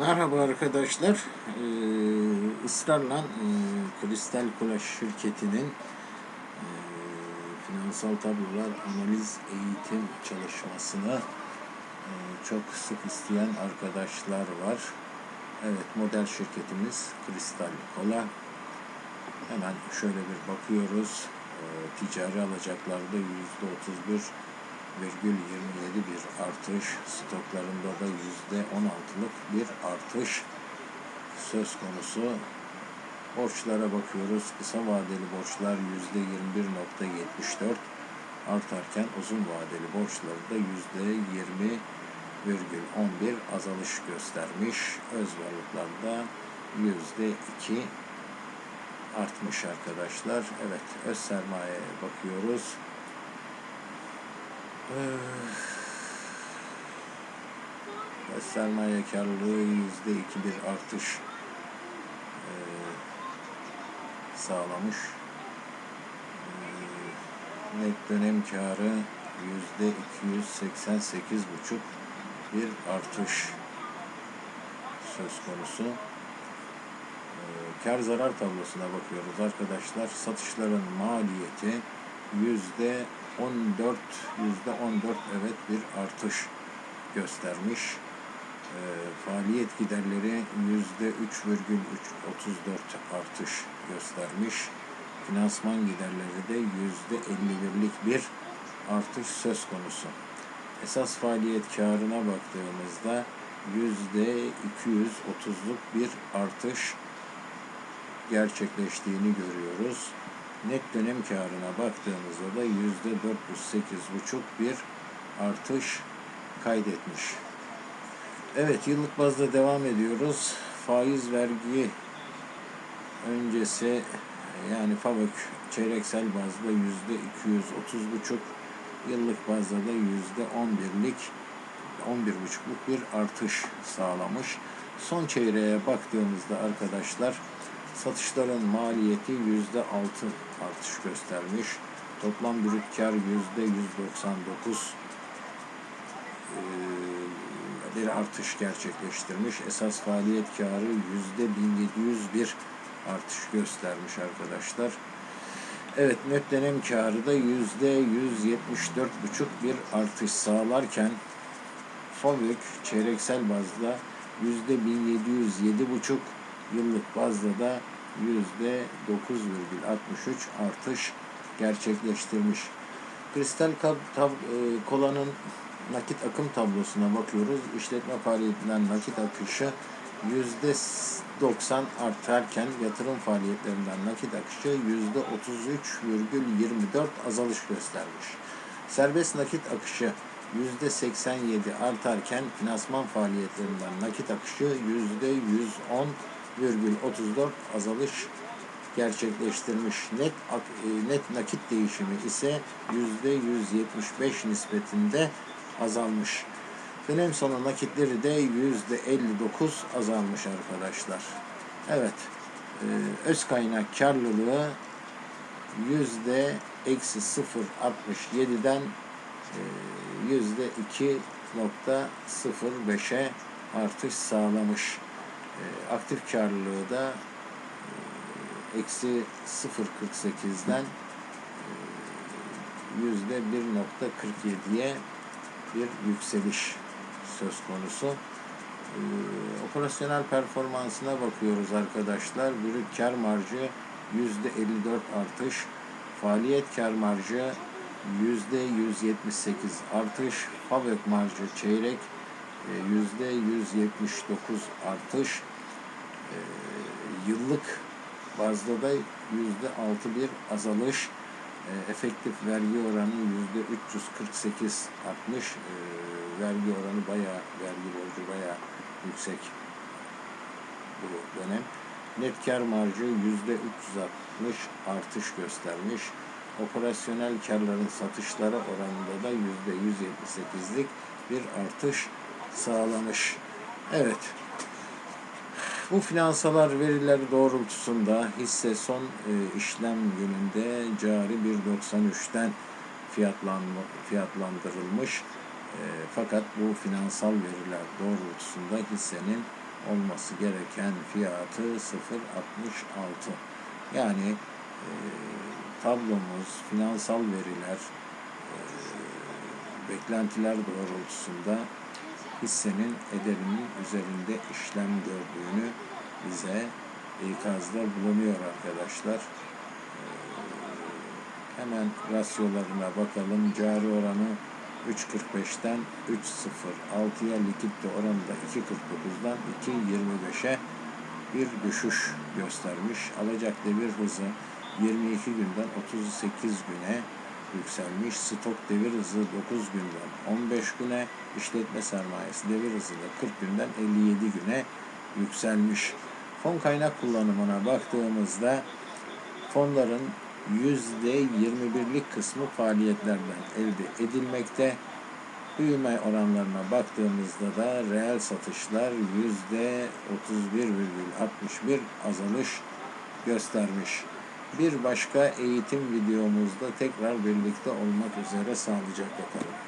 Merhaba arkadaşlar. Ee, ısrarla e, Kristal Kulaş şirketinin e, finansal tablolar analiz eğitim çalışmasını e, çok sık isteyen arkadaşlar var. Evet, model şirketimiz Kristal Kola. Hemen şöyle bir bakıyoruz. E, ticari alacaklarda yüzde 31 virgül 27 bir artış, stoklarında da yüzde 16'lık bir artış söz konusu. Borçlara bakıyoruz. Kısa vadeli borçlar yüzde 21.74 artarken uzun vadeli borçları da yüzde 20,11 azalış göstermiş. Öz varlıklarda yüzde 2 artmış arkadaşlar. Evet, öz sermayeye bakıyoruz. Ee, sermaye karlılığı yüzde iki bir artış e, sağlamış. E, net dönem karı yüzde 288 buçuk bir artış söz konusu. Kar zarar tablosuna bakıyoruz arkadaşlar. Satışların maliyeti yüzde 14 yüzde 14 evet bir artış göstermiş. E, faaliyet giderleri yüzde 3,34 artış göstermiş. Finansman giderleri de yüzde 51'lik bir artış söz konusu. Esas faaliyet karına baktığımızda yüzde 230'luk bir artış gerçekleştiğini görüyoruz. Net dönem karına baktığımızda da yüzde 408,5 bir artış kaydetmiş. Evet yıllık bazda devam ediyoruz. Faiz vergi öncesi yani FAVÖK çeyreksel bazda yüzde 230,5 yıllık bazda da yüzde 11'lik 11,5'luk bir artış sağlamış. Son çeyreğe baktığımızda arkadaşlar Satışların maliyeti yüzde altı artış göstermiş. Toplam brüt kar yüzde 199 bir artış gerçekleştirmiş. Esas faaliyet karı yüzde 1701 artış göstermiş arkadaşlar. Evet net dönem karı da yüzde 174,5 bir artış sağlarken FAVÖK çeyreksel bazda yüzde 1707,5 yıllık bazda da yüzde 9,63 artış gerçekleştirmiş. Kristal e, kolanın nakit akım tablosuna bakıyoruz. İşletme faaliyetinden nakit akışı yüzde 90 artarken yatırım faaliyetlerinden nakit akışı yüzde 33,24 azalış göstermiş. Serbest nakit akışı yüzde 87 artarken finansman faaliyetlerinden nakit akışı yüzde 110 %34 azalış gerçekleştirmiş. Net e, net nakit değişimi ise %175 nispetinde azalmış. Dönem sonu nakitleri de %59 azalmış arkadaşlar. Evet. E, öz kaynak karlılığı yüzde eksi 0.67'den e, yüzde 2.05'e artış sağlamış. E, aktif karlılığı da e, eksi 0.48'den e, yüzde 1.47'ye bir yükseliş söz konusu. operasyonel performansına bakıyoruz arkadaşlar. Brüt kar marjı yüzde 54 artış. Faaliyet kar marjı yüzde 178 artış. Fabrik marjı çeyrek yüzde 179 artış e, yıllık bazda da yüzde altı bir azalış e, efektif vergi oranı yüzde 348 artmış e, vergi oranı bayağı vergi borcu bayağı yüksek bu dönem net kar marjı yüzde 360 artış göstermiş operasyonel karların satışlara oranında da yüzde 178'lik bir artış sağlamış. Evet. Bu finansalar verileri doğrultusunda hisse son e, işlem gününde cari 1.93'ten fiyatlandırılmış. E, fakat bu finansal veriler doğrultusunda hissenin olması gereken fiyatı 0.66. Yani e, tablomuz, finansal veriler, e, beklentiler doğrultusunda hissenin ederinin üzerinde işlem gördüğünü bize ikazda bulunuyor arkadaşlar. Ee, hemen rasyolarına bakalım. Cari oranı 3.45'ten 3.06'ya likitte oranı da 2.49'dan 2.25'e bir düşüş göstermiş. Alacak devir hızı 22 günden 38 güne yükselmiş. Stok devir hızı 9 günden 15 güne, işletme sermayesi devir hızı da 40 günden 57 güne yükselmiş. Fon kaynak kullanımına baktığımızda fonların %21'lik kısmı faaliyetlerden elde edilmekte. Büyüme oranlarına baktığımızda da reel satışlar %31,61 azalış göstermiş. Bir başka eğitim videomuzda tekrar birlikte olmak üzere sağlıcakla kalın.